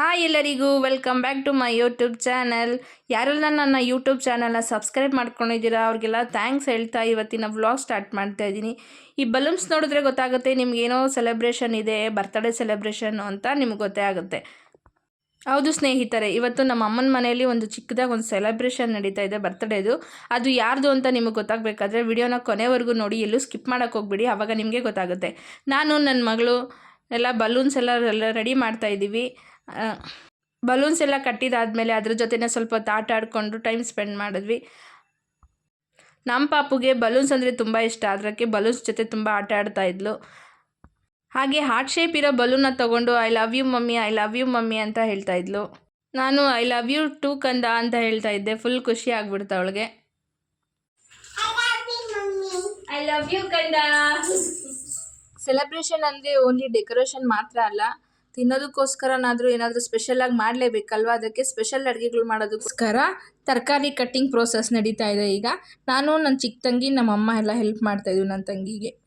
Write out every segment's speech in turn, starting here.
Hi ಎಲ್ಲರಿಗೂ welcome back to my YouTube channel ಯಾರೆಲ್ಲ ನನ್ನ ಯೂಟ್ಯೂಬ್ ಚಾನಲ್ನ ಸಬ್ಸ್ಕ್ರೈಬ್ ಮಾಡ್ಕೊಂಡಿದ್ದೀರಾ, ಅವ್ರಿಗೆಲ್ಲ ಥ್ಯಾಂಕ್ಸ್ ಹೇಳ್ತಾ ಇವತ್ತಿನ ವ್ಲಾಗ್ ಸ್ಟಾರ್ಟ್ ಮಾಡ್ತಾ ಇದ್ದೀನಿ. ಈ ಬಲೂನ್ಸ್ ನೋಡಿದ್ರೆ ಗೊತ್ತಾಗುತ್ತೆ ನಿಮ್ಗೇನೋ ಸೆಲೆಬ್ರೇಷನ್ ಇದೆ ಬರ್ತ್ಡೇ ಸೆಲೆಬ್ರೇಷನ್ ಅಂತ ನಿಮ್ಗೆ ಗೊತ್ತೇ ಆಗುತ್ತೆ. ಹೌದು ಸ್ನೇಹಿತರೆ, ಇವತ್ತು ನಮ್ಮ ಅಮ್ಮನ ಮನೆಯಲ್ಲಿ ಒಂದು ಚಿಕ್ಕದಾಗಿ ಒಂದು ಸೆಲೆಬ್ರೇಷನ್ ನಡೀತಾ ಇದೆ ಬರ್ತ್ಡೇದು ಅದು ಯಾರ್ದು ಅಂತ ನಿಮಗೆ ಗೊತ್ತಾಗಬೇಕಾದ್ರೆ ವಿಡಿಯೋನ ಕೊನೆವರೆಗೂ ನೋಡಿ, ಎಲ್ಲೂ ಸ್ಕಿಪ್ ಮಾಡೋಕ್ಕೆ ಹೋಗ್ಬಿಡಿ ಆವಾಗ ನಿಮಗೆ ಗೊತ್ತಾಗುತ್ತೆ. ನಾನು, ನನ್ನ ಮಗಳು ಎಲ್ಲ ಬಲೂನ್ಸ್ ಎಲ್ಲ ರೆಡಿ ಮಾಡ್ತಾ ಇದ್ದೀವಿ. ಬಲೂನ್ಸ್ ಎಲ್ಲ ಕಟ್ಟಿದಾದ್ಮೇಲೆ ಅದ್ರ ಜೊತೆನೇ ಸ್ವಲ್ಪ ಹೊತ್ತು ಆಟ ಆಡಿಕೊಂಡು ಟೈಮ್ ಸ್ಪೆಂಡ್ ಮಾಡಿದ್ವಿ. ನಮ್ಮ ಪಾಪುಗೆ ಬಲೂನ್ಸ್ ಅಂದರೆ ತುಂಬ ಇಷ್ಟ. ಅದಕ್ಕೆ ಬಲೂನ್ಸ್ ಜೊತೆ ತುಂಬ ಆಟ ಆಡ್ತಾ ಇದ್ಲು. ಹಾಗೆ ಹಾರ್ಟ್ ಶೇಪ್ ಇರೋ ಬಲೂನ ತೊಗೊಂಡು I love you mummy I love you mummy ಅಂತ ಹೇಳ್ತಾ ಇದ್ಲು. ನಾನು ಐ ಲವ್ ಯು ಟೂ ಕಂದ ಅಂತ ಹೇಳ್ತಾ ಇದ್ದೆ. ಫುಲ್ ಖುಷಿ ಆಗ್ಬಿಡ್ತಾ ಅವಳಿಗೆ. ಐ ಲವ್ ಯು ಕಂದ. ಸೆಲೆಬ್ರೇಷನ್ ಅಂದರೆ ಓನ್ಲಿ ಡೆಕೋರೇಷನ್ ಮಾತ್ರ ಅಲ್ಲ. ತಿನ್ನೋದಕ್ಕೋಸ್ಕರನಾದರೂ ಏನಾದರೂ ಸ್ಪೆಷಲಾಗಿ ಮಾಡಲೇಬೇಕಲ್ವಾ? ಅದಕ್ಕೆ ಸ್ಪೆಷಲ್ ಅಡುಗೆಗಳು ಮಾಡೋದಕ್ಕೋಸ್ಕರ ತರಕಾರಿ ಕಟ್ಟಿಂಗ್ ಪ್ರೋಸೆಸ್ ನಡೀತಾ ಇದೆ ಈಗ. ನಾನು ನನ್ನ ಚಿಕ್ಕ ತಂಗಿ ನಮ್ಮ ಅಮ್ಮ ಎಲ್ಲ ಹೆಲ್ಪ್ ಮಾಡ್ತಾಯಿದ್ವಿ ನನ್ನ ತಂಗಿಗೆ.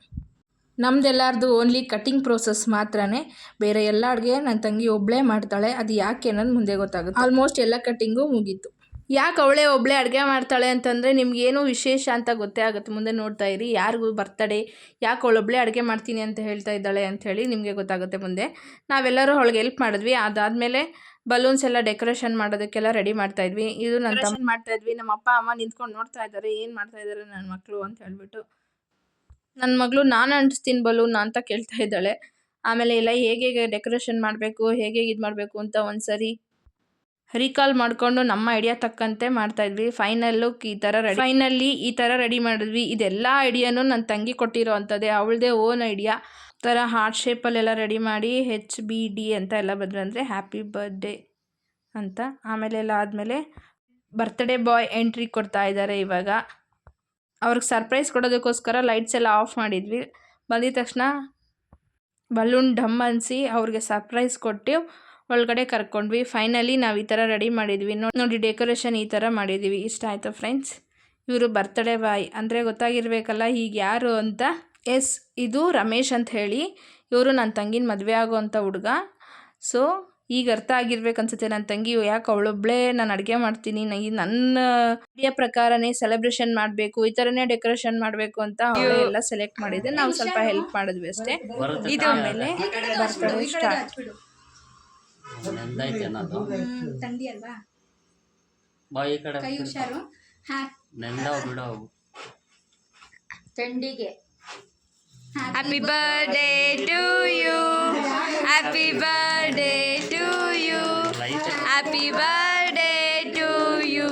ನಮ್ದೆಲ್ಲಾರ್ದು ಓನ್ಲಿ ಕಟ್ಟಿಂಗ್ ಪ್ರೋಸೆಸ್ ಮಾತ್ರನೇ. ಬೇರೆ ಎಲ್ಲ ಅಡುಗೆ ನನ್ನ ತಂಗಿ ಒಬ್ಬಳೇ ಮಾಡ್ತಾಳೆ. ಅದು ಯಾಕೆ ಅನ್ನೋದು ಮುಂದೆ ಗೊತ್ತಾಗುತ್ತೆ. ಆಲ್ಮೋಸ್ಟ್ ಎಲ್ಲ ಕಟ್ಟಿಂಗು ಮುಗೀತು. ಯಾಕೆ ಅವಳೇ ಒಬ್ಬಳೇ ಅಡುಗೆ ಮಾಡ್ತಾಳೆ ಅಂತಂದರೆ ನಿಮ್ಗೇನು ವಿಶೇಷ ಅಂತ ಗೊತ್ತೇ ಆಗುತ್ತೆ. ಮುಂದೆ ನೋಡ್ತಾ ಇರಿ ಯಾರಿಗೂ ಬರ್ತಡೆ ಯಾಕೆ ಅವಳೊಬ್ಬಳೇ ಅಡುಗೆ ಮಾಡ್ತೀನಿ ಅಂತ ಹೇಳ್ತಾ ಇದ್ದಾಳೆ ಅಂಥೇಳಿ ನಿಮಗೆ ಗೊತ್ತಾಗುತ್ತೆ ಮುಂದೆ. ನಾವೆಲ್ಲರೂ ಅವಳಿಗೆ ಹೆಲ್ಪ್ ಮಾಡಿದ್ವಿ. ಅದಾದಮೇಲೆ ಬಲೂನ್ಸ್ ಎಲ್ಲ ಡೆಕೋರೇಷನ್ ಮಾಡೋದಕ್ಕೆಲ್ಲ ರೆಡಿ ಮಾಡ್ತಾ ಇದ್ವಿ. ಇದು ನನ್ನ ತಮ್ಮ ಮಾಡ್ತಾ ಇದ್ವಿ. ನಮ್ಮ ಅಪ್ಪ ಅಮ್ಮ ನಿಂತ್ಕೊಂಡು ನೋಡ್ತಾ ಇದ್ದಾರೆ. ಏನು ಮಾಡ್ತಾ ಇದ್ದಾರೆ ನನ್ನ ಮಕ್ಕಳು ಅಂತ ಹೇಳ್ಬಿಟ್ಟು. ನನ್ನ ಮಗಳು ನಾನು ಅಂಟಿಸ್ತೀನಿ ಬಲೂನ್ ಅಂತ ಕೇಳ್ತಾ ಇದ್ದಾಳೆ. ಆಮೇಲೆ ಎಲ್ಲ ಹೇಗೆ ಹೇಗೆ ಡೆಕೋರೇಷನ್ ಮಾಡಬೇಕು? ಹೇಗೆ ಇದು ಮಾಡಬೇಕು? ಅಂತ ಒಂದು ಸರಿ ರೀಕಾಲ್ ಮಾಡಿಕೊಂಡು ನಮ್ಮ ಐಡಿಯಾ ತಕ್ಕಂತೆ ಮಾಡ್ತಾ ಇದ್ವಿ. ಫೈನಲ್ ಲುಕ್ ಈ ಥರ ರೆಡಿ ಫೈನಲ್ಲಿ ಈ ಥರ ರೆಡಿ ಮಾಡಿದ್ವಿ. ಇದೆಲ್ಲ ಐಡಿಯಾನು ನನ್ನ ತಂಗಿ ಕೊಟ್ಟಿರೋ ಅಂಥದ್ದೇ ಅವಳದೇ ಓನ್ ಐಡಿಯಾ ಥರ ಹಾರ್ಟ್ ಶೇಪಲ್ಲೆಲ್ಲ ರೆಡಿ ಮಾಡಿ ಹೆಚ್ ಬಿ ಡಿ ಅಂತ ಎಲ್ಲ ಬಂದ್ರೆ ಅಂದರೆ ಹ್ಯಾಪಿ ಬರ್ಡೇ ಅಂತ. ಆಮೇಲೆ ಎಲ್ಲ ಆದಮೇಲೆ ಬರ್ತ್ಡೇ ಬಾಯ್ ಎಂಟ್ರಿ ಕೊಡ್ತಾ ಇದ್ದಾರೆ ಇವಾಗ. ಅವ್ರಿಗೆ ಸರ್ಪ್ರೈಸ್ ಕೊಡೋದಕ್ಕೋಸ್ಕರ ಲೈಟ್ಸ್ ಎಲ್ಲ ಆಫ್ ಮಾಡಿದ್ವಿ. ಬಂದಿದ ತಕ್ಷಣ ಬಲೂನ್ ಡಮ್ ಅನಿಸಿ ಅವ್ರಿಗೆ ಸರ್ಪ್ರೈಸ್ ಕೊಟ್ಟು ಒಳಗಡೆ ಕರ್ಕೊಂಡ್ವಿ. ಫೈನಲಿ ನಾವು ಈ ಥರ ರೆಡಿ ಮಾಡಿದ್ವಿ. ನೋಡಿ ಡೆಕೋರೇಷನ್ ಈ ಥರ ಮಾಡಿದ್ದೀವಿ ಇಷ್ಟ ಆಯಿತು ಫ್ರೆಂಡ್ಸ್ ಇವರು ಬರ್ತಡೇ ಬಾಯ್ ಅಂದರೆ ಗೊತ್ತಾಗಿರ್ಬೇಕಲ್ಲ ಈಗ ಯಾರು ಅಂತ? ಎಸ್ ಇದು ರಮೇಶ್ ಅಂತ ಹೇಳಿ. ಇವರು ನನ್ನ ತಂಗಿನ ಮದುವೆ ಆಗೋವಂಥ ಹುಡುಗ. ಸೊ ಈಗ ಅರ್ಥ ಆಗಿರ್ಬೇಕು ಅನ್ಸುತ್ತೆ ನನ್ನ ತಂಗಿ. ಯಾಕೆ ಅವಳೊಬ್ಳೇ ನಾನು ಅಡುಗೆ ಮಾಡ್ತೀನಿ? ನನಗೆ ನನ್ನ ಐಡಿಯಾ ಪ್ರಕಾರನೇ ಸೆಲೆಬ್ರೇಷನ್ ಮಾಡಬೇಕು. ಈ ಥರನೇ ಡೆಕೋರೇಷನ್ ಮಾಡಬೇಕು ಅಂತ ಅವಳೇ ಎಲ್ಲ ಸೆಲೆಕ್ಟ್ ಮಾಡಿದ್ದೆ. ನಾವು ಸ್ವಲ್ಪ ಹೆಲ್ಪ್ ಮಾಡಿದ್ವಿ ಅಷ್ಟೇ. ಇದು ಆಮೇಲೆ ಬರ್ತಾ ಸ್ಟಾರ್ಟ್ ನೆಂದೈತೆ ಅನ್ನೋದು ತಂಡಿ ಅಲ್ವಾ? ಬಾ ಈ ಕಡೆ ಕೈ ಹುಷಾರು? ಹಾ. ನೆಂದವ್ ಬಿಡೋ ತಂಡಿಗೆ. Happy birthday to you happy birthday to you happy birthday to you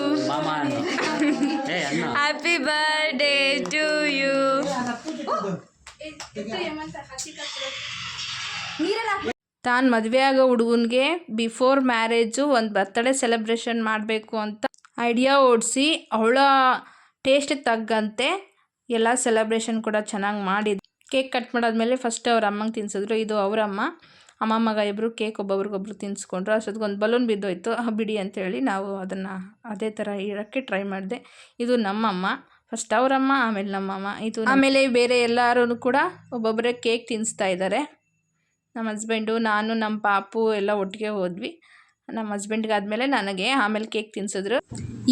happy birthday to you ತಾನು ಮದುವೆ ಆಗೋ ಹುಡುಗನಿಗೆ ಬಿಫೋರ್ ಮ್ಯಾರೇಜು ಒಂದು ಬರ್ತಡೇ ಸೆಲೆಬ್ರೇಷನ್ ಮಾಡಬೇಕು ಅಂತ ಐಡಿಯಾ ಓಡಿಸಿ ಅವಳ ಟೇಸ್ಟಿಗೆ ತಗ್ಗಂತೆ ಎಲ್ಲ ಸೆಲೆಬ್ರೇಷನ್ ಕೂಡ ಚೆನ್ನಾಗಿ ಮಾಡಿದ್ದು ಕೇಕ್ ಕಟ್ ಮಾಡಾದ್ಮೇಲೆ ಫಸ್ಟ್ ಅವ್ರ ಅಮ್ಮಂಗೆ ತಿನ್ಸಿದ್ರು. ಇದು ಅವರಮ್ಮ. ಅಮ್ಮ, ಮಗ ಇಬ್ಬರು ಕೇಕ್ ಒಬ್ಬೊಬ್ರಿಗೊಬ್ರು ತಿನ್ಸ್ಕೊಂಡ್ರು. ಅಷ್ಟೊತ್ತಿಗೆ ಒಂದು ಬಲೂನ್ ಬಿದ್ದೋಯ್ತು. ಬಿಡಿ ಅಂತೇಳಿ ನಾವು ಅದನ್ನು ಅದೇ ಥರ ಇಡೋಕ್ಕೆ ಟ್ರೈ ಮಾಡಿದೆ. ಇದು ನಮ್ಮಮ್ಮ. ಫಸ್ಟ್ ಅವರಮ್ಮ, ಆಮೇಲೆ ನಮ್ಮಮ್ಮ. ಇದು ಆಮೇಲೆ ಬೇರೆ ಎಲ್ಲರೂ ಕೂಡ ಒಬ್ಬೊಬ್ಬರೇ ಕೇಕ್ ತಿನ್ನಿಸ್ತಾ ಇದ್ದಾರೆ ನಮ್ಮ ಹಸ್ಬೆಂಡು ನಾನು, ನಮ್ಮ ಪಾಪು ಎಲ್ಲ ಒಟ್ಟಿಗೆ ಹೋದ್ವಿ. ನಮ್ಮ ಹಸ್ಬೆಂಡ್ಗೆ ಆದಮೇಲೆ ನನಗೆ ಆಮೇಲೆ ಕೇಕ್ ತಿನ್ನಿಸಿದ್ರು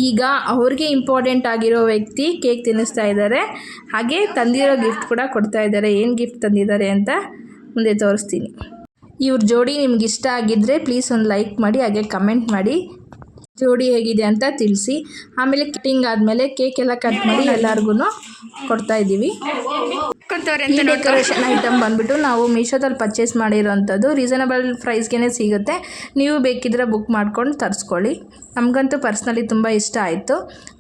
ಈಗ ಅವ್ರಿಗೆ ಇಂಪಾರ್ಟೆಂಟ್ ಆಗಿರೋ ವ್ಯಕ್ತಿ ಕೇಕ್ ತಿನ್ನಿಸ್ತಾ ಇದ್ದಾರೆ. ಹಾಗೆ ತಂದಿರೋ ಗಿಫ್ಟ್ ಕೂಡ ಕೊಡ್ತಾ ಇದ್ದಾರೆ. ಏನು ಗಿಫ್ಟ್ ತಂದಿದ್ದಾರೆ ಅಂತ ಮುಂದೆ ತೋರಿಸ್ತೀನಿ. ಇವ್ರ ಜೋಡಿ ನಿಮ್ಗೆ ಇಷ್ಟ ಆಗಿದ್ದರೆ ಪ್ಲೀಸ್ ಒಂದು ಲೈಕ್ ಮಾಡಿ, ಹಾಗೆ ಕಮೆಂಟ್ ಮಾಡಿ. ಜೋಡಿ ಹೇಗಿದೆ ಅಂತ ತಿಳಿಸಿ. ಆಮೇಲೆ ಕಟಿಂಗ್ ಆದಮೇಲೆ ಕೇಕ್ ಎಲ್ಲ ಕಟ್ ಮಾಡಿ ಎಲ್ಲಾರ್ಗು ಕೊಡ್ತಾ ಇದ್ದೀವಿ. ಈ ಡೆಕೋರೇಷನ್ ಐಟಮ್ ಬಂದ್ಬಿಟ್ಟು ನಾವು ಮೀಶೋದಲ್ಲಿ ಪರ್ಚೇಸ್ ಮಾಡಿರೋವಂಥದ್ದು ರೀಸನಬಲ್ ಪ್ರೈಸ್ಗೆ ಸಿಗುತ್ತೆ. ನೀವು ಬೇಕಿದ್ರೆ ಬುಕ್ ಮಾಡ್ಕೊಂಡು ತರಿಸ್ಕೊಳ್ಳಿ. ನಮಗಂತೂ ಪರ್ಸ್ನಲಿ ತುಂಬ ಇಷ್ಟ ಆಯಿತು.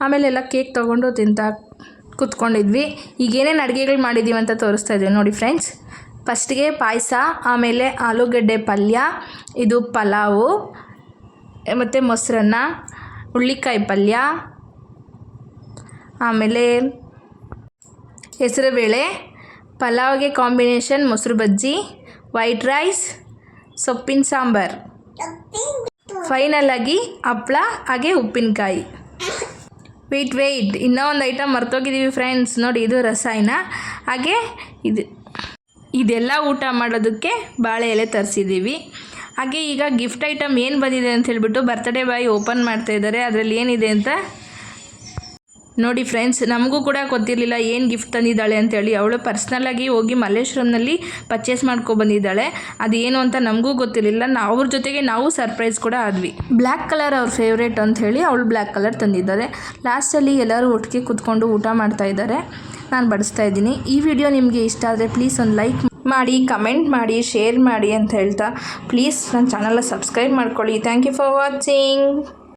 ಆಮೇಲೆ ಎಲ್ಲ ಕೇಕ್ ತೊಗೊಂಡು ತಿಂತ ಕುತ್ಕೊಂಡಿದ್ವಿ. ಈಗ ಏನೇನು ಅಡುಗೆಗಳು ಮಾಡಿದ್ದೀವಿ ಅಂತ ತೋರಿಸ್ತಾ ಇದ್ದೀವಿ ನೋಡಿ ಫ್ರೆಂಡ್ಸ್ ಫಸ್ಟಿಗೆ ಪಾಯಸ, ಆಮೇಲೆ ಆಲೂಗಡ್ಡೆ ಪಲ್ಯ, ಇದು ಪಲಾವು ಮತ್ತು ಮೊಸರನ್ನ, ಹುಳ್ಳಿಕಾಯಿ ಪಲ್ಯ, ಆಮೇಲೆ ಹೆಸರುಬೇಳೆ, ಪಲಾವ್ಗೆ ಕಾಂಬಿನೇಷನ್ ಮೊಸರು ಬಜ್ಜಿ, ವೈಟ್ ರೈಸ್, ಸೊಪ್ಪಿನ ಸಾಂಬಾರು. ಫೈನಲ್ ಆಗಿ ಹಪ್ಳ, ಹಾಗೆ ಉಪ್ಪಿನಕಾಯಿ. ವೆಯ್ಟ್ ವೆಯ್ಟ್ ಇನ್ನೂ ಒಂದು ಐಟಮ್ ಮರ್ತೋಗಿದ್ದೀವಿ ಫ್ರೆಂಡ್ಸ್ ನೋಡಿ, ಇದು ರಸಾಯನ. ಹಾಗೆ ಇದು, ಇದೆಲ್ಲ ಊಟ ಮಾಡೋದಕ್ಕೆ ಬಾಳೆ ಎಲೆ ತರಿಸಿದ್ದೀವಿ ಹಾಗೆ ಈಗ ಗಿಫ್ಟ್ ಐಟಮ್ ಏನು ಬಂದಿದೆ ಅಂತ ಹೇಳಿಬಿಟ್ಟು ಬರ್ತ್ಡೇ ಬಾಯ್ ಓಪನ್ ಮಾಡ್ತಾ ಇದ್ದಾರೆ. ಅದರಲ್ಲಿ ಏನಿದೆ ಅಂತ ನೋಡಿ ಫ್ರೆಂಡ್ಸ್ ನಮಗೂ ಕೂಡ ಗೊತ್ತಿರಲಿಲ್ಲ ಏನು ಗಿಫ್ಟ್ ತಂದಿದ್ದಾಳೆ ಅಂತೇಳಿ ಅವಳು ಪರ್ಸ್ನಲ್ಲಾಗಿ ಹೋಗಿ ಮಲ್ಲೇಶ್ವರಂನಲ್ಲಿ ಪರ್ಚೇಸ್ ಬಂದಿದ್ದಾಳೆ. ಅದೇನು ಅಂತ ನಮಗೂ ಗೊತ್ತಿರಲಿಲ್ಲ. ನಾವು ಅವ್ರ ಜೊತೆಗೆ ನಾವು ಸರ್ಪ್ರೈಸ್ ಕೂಡ ಆದ್ವಿ. ಬ್ಲ್ಯಾಕ್ ಕಲರ್ ಅವ್ರ ಫೇವ್ರೇಟ್ ಅಂತ ಹೇಳಿ ಅವಳು ಬ್ಲ್ಯಾಕ್ ಕಲರ್ ತಂದಿದ್ದಾರೆ. ಲಾಸ್ಟಲ್ಲಿ ಎಲ್ಲರೂ ಒಟ್ಟಿಗೆ ಕೂತ್ಕೊಂಡು ಊಟ ಮಾಡ್ತಾ ಇದ್ದಾರೆ. ನಾನು ಬಡಿಸ್ತಾ ಇದ್ದೀನಿ. ಈ ವಿಡಿಯೋ ನಿಮಗೆ ಇಷ್ಟ ಆದರೆ ಪ್ಲೀಸ್ ಒಂದು ಲೈಕ್ ಮಾಡಿ, ಕಮೆಂಟ್ ಮಾಡಿ, ಶೇರ್ ಮಾಡಿ ಅಂತ ಹೇಳ್ತಾ ಪ್ಲೀಸ್ ನನ್ನ ಚಾನಲ್ನ ಸಬ್ಸ್ಕ್ರೈಬ್ ಮಾಡ್ಕೊಳ್ಳಿ. Thank you for watching